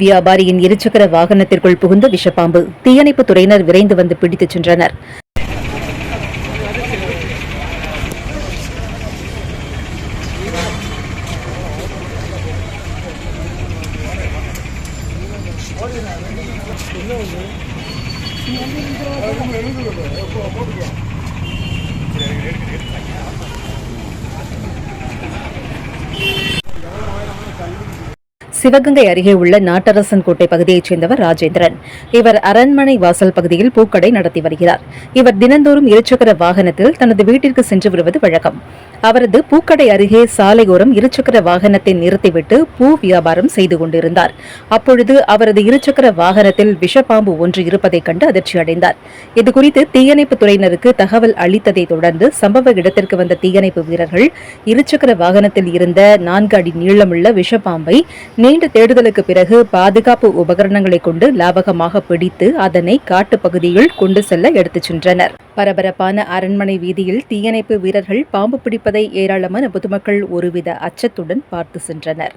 வியாபாரியின் இருசக்கர வாகனத்திற்குள் புகுந்த விஷப்பாம்பு தீயணைப்பு துறையினர் விரைந்து வந்து பிடித்துச் சென்றனர். சிவகங்கை அருகே உள்ள நாட்டரசன் கோட்டை பகுதியைச் சேர்ந்தவர் ராஜேந்திரன். இவர் அரண்மனை வாசல் பகுதியில் பூக்கடை நடத்தி வருகிறார். இவர் தினந்தோறும் இருசக்கர வாகனத்தில் தனது வீட்டிற்கு சென்று வருவது வழக்கம். அவரது பூக்கடை அருகே சாலையோரம் இருசக்கர வாகனத்தை நிறுத்திவிட்டு பூ வியாபாரம் செய்து கொண்டிருந்தார். அப்பொழுது அவரது இருசக்கர வாகனத்தில் விஷப்பாம்பு ஒன்று இருப்பதைக் கண்டு அதிர்ச்சி அடைந்தார். இதுகுறித்து தீயணைப்பு துறையினருக்கு தகவல் அளித்ததை தொடர்ந்து சம்பவ இடத்திற்கு வந்த தீயணைப்பு வீரர்கள் இருசக்கர வாகனத்தில் இருந்த நான்கு அடி நீளமுள்ள விஷப்பாம்பை நீண்ட தேடுதலுக்கு பிறகு பாதுகாப்பு உபகரணங்களை கொண்டு லாபகமாக பிடித்து அதனை காட்டுப்பகுதியில் கொண்டு செல்ல எடுத்துச் சென்றனர். பரபரப்பான அரண்மனை வீதியில் தீயணைப்பு வீரர்கள் பாம்பு பிடிப்பதை ஏராளமான பொதுமக்கள் ஒருவித அச்சத்துடன் பார்த்து சென்றனர்.